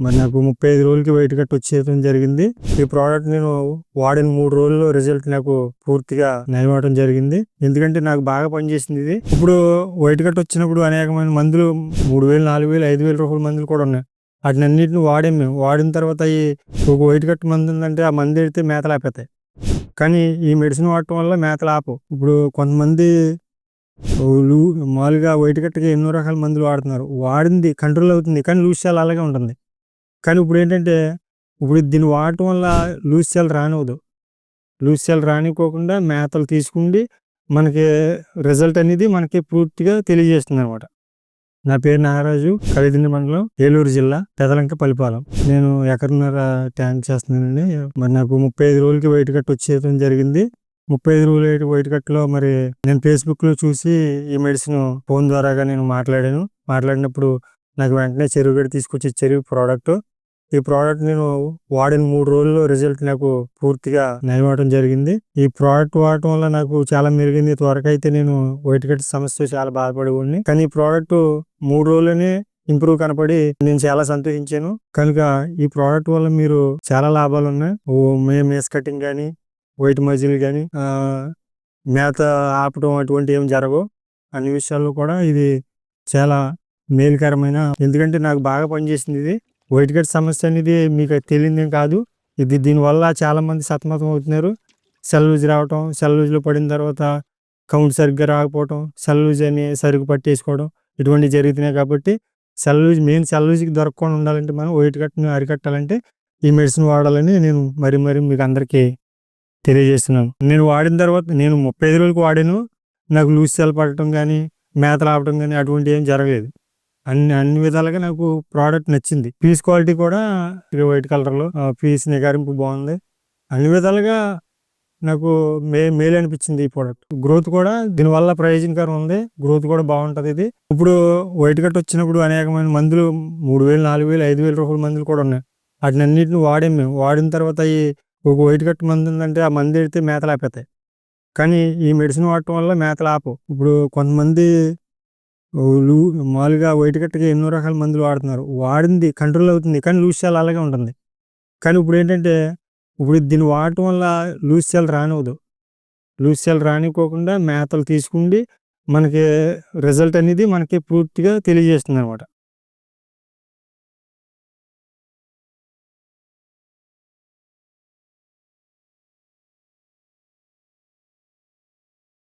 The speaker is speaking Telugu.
మరి నాకు ముప్పై ఐదు రోజులకి వైట్ కట్ వచ్చేయడం జరిగింది. ఈ ప్రోడక్ట్ నేను వాడిన మూడు రోజుల్లో రిజల్ట్ నాకు పూర్తిగా నయమవడం జరిగింది. ఎందుకంటే నాకు బాగా పనిచేసింది ఇది. ఇప్పుడు వైట్ కట్ వచ్చినప్పుడు అనేకమైన మందులు మూడు వేలు నాలుగు వేలు ఐదు వేల రూపాయల మందులు కూడా ఉన్నాయి. వాటిని అన్నింటిని వాడాం మేము. వాడిన తర్వాత ఈ ఒక వైట్ కట్ మందు ఉందంటే ఆ మందు ఎడితే మేతలు ఆపేతాయి. కానీ ఈ మెడిసిన్ వాడటం వల్ల మేతలు ఆపు. ఇప్పుడు కొంతమంది లూ- మామూలుగా వైట్ కట్టకి ఎన్నో రకాల మందులు వాడుతున్నారు. వాడింది కంట్రోల్ అవుతుంది. కానీ లూజ్ చాలా అలాగే ఉంటుంది. కానీ ఇప్పుడు ఏంటంటే ఇప్పుడు దీన్ని వాడటం వల్ల లూజ్ సెల్ రానివ్వదు. లూజ్ సెల్ రానివ్వకుండా మేతలు తీసుకుండి మనకి రిజల్ట్ అనేది మనకి పూర్తిగా తెలియజేస్తుంది అనమాట నా పేరు నాగరాజు కలిదిండి మండలం ఏలూరు జిల్లా పెదలంక పలిపాలెం నేను ఎక్కడున్నర ట్యాంక్ చేస్తున్నానండి. మరి నాకు ముప్పై ఐదు రోజులకి వైట్ కట్ వచ్చేయడం జరిగింది. ముప్పై ఐదు రోజులు వైట్ కట్లో మరి నేను ఫేస్బుక్లో చూసి ఈ మెడిసిన్ ఫోన్ ద్వారాగా నేను మాట్లాడాను. మాట్లాడినప్పుడు నాకు వెంటనే చెరువు గడి తీసుకొచ్చి చెరువు ప్రోడక్ట్ ఈ ప్రోడక్ట్ నేను వాడిన మూడు రోజుల్లో రిజల్ట్ నాకు పూర్తిగా నయమవడం జరిగింది. ఈ ప్రోడక్ట్ వాడటం వల్ల నాకు చాలా మెరుగింది. త్వరగా అయితే నేను వైట్ కట్ సమస్య చాలా బాధపడేవాడిని. కానీ ఈ ప్రోడక్ట్ మూడు రోజులనే ఇంప్రూవ్ కనపడి నేను చాలా సంతోషించాను. కనుక ఈ ప్రోడక్ట్ వల్ల మీరు చాలా లాభాలు ఉన్నాయి. ఓ మే మేస్ కటింగ్ కానీ వైట్ మజిల్ కానీ మేత ఆపడం అటువంటి ఏం జరగవు. అన్ని విషయాల్లో కూడా ఇది చాలా మేలుకరమైన ఎందుకంటే నాకు బాగా పనిచేసింది ఇది. వైట్ కట్ సమస్య అనేది మీకు తెలియదు కాదు. ఇది దీనివల్ల చాలామంది సతమతం అవుతున్నారు. సెల్ లూజ్ రావటం సెల్ లూజ్లో పడిన తర్వాత కౌంట్ సరిగ్గా రాకపోవటం సెల్ లూజ్ అని సరుకు పట్టేసుకోవడం ఇటువంటివి జరుగుతున్నాయి కాబట్టి సెల్ లూజ్ మెయిన్ సెల్ లూజ్కి దొరకకుండా ఉండాలంటే మనం వైట్ కట్ను అరికట్టాలంటే ఈ మెడిసిన్ వాడాలని నేను మరి మరి మీకు అందరికీ తెలియజేస్తున్నాను. నేను వాడిన తర్వాత నేను ముప్పై ఐదు రోజులకు వాడాను. నాకు లూజ్ సెల్ పడటం కానీ మేత రావడం కానీ అటువంటి ఏం జరగలేదు. అన్ని అన్ని విధాలుగా నాకు ప్రోడక్ట్ నచ్చింది. పీస్ క్వాలిటీ కూడా వైట్ కలర్లో పీస్ నిగారింపు బాగుంది. అన్ని విధాలుగా నాకు మే మేలు అనిపించింది ఈ ప్రోడక్ట్ గ్రోత్ కూడా దీనివల్ల ప్రయోజనకరం ఉంది. గ్రోత్ కూడా బాగుంటుంది ఇది. ఇప్పుడు వైట్ కట్ వచ్చినప్పుడు అనేకమైన మందులు మూడు వేలు నాలుగు వేలు ఐదు వేల రూపాయల మందులు కూడా ఉన్నాయి. వాటిని అన్నింటిని వాడాం మేము. వాడిన తర్వాత ఈ ఒక వైట్ కట్ మందు ఉందంటే ఆ మందు ఎడితే మేతలు ఆపేతాయి కానీ ఈ మెడిసిన్ వాడటం వల్ల మేతలు ఆపు ఇప్పుడు కొంతమంది మామూలుగా వైట్ కట్టకి ఎన్నో రకాల మందులు వాడుతున్నారు. వాడింది కంట్రోల్ అవుతుంది కానీ లూజ్ సెల్ అలాగే ఉంటుంది. కానీ ఇప్పుడు ఏంటంటే ఇప్పుడు దీన్ని వాడటం వల్ల లూజ్ సెల్ రానివ్వదు. లూజ్ సెల్ రానివ్వకుండా మేతలు తీసుకుండి మనకి రిజల్ట్ అనేది మనకి పూర్తిగా తెలియజేస్తుంది అనమాట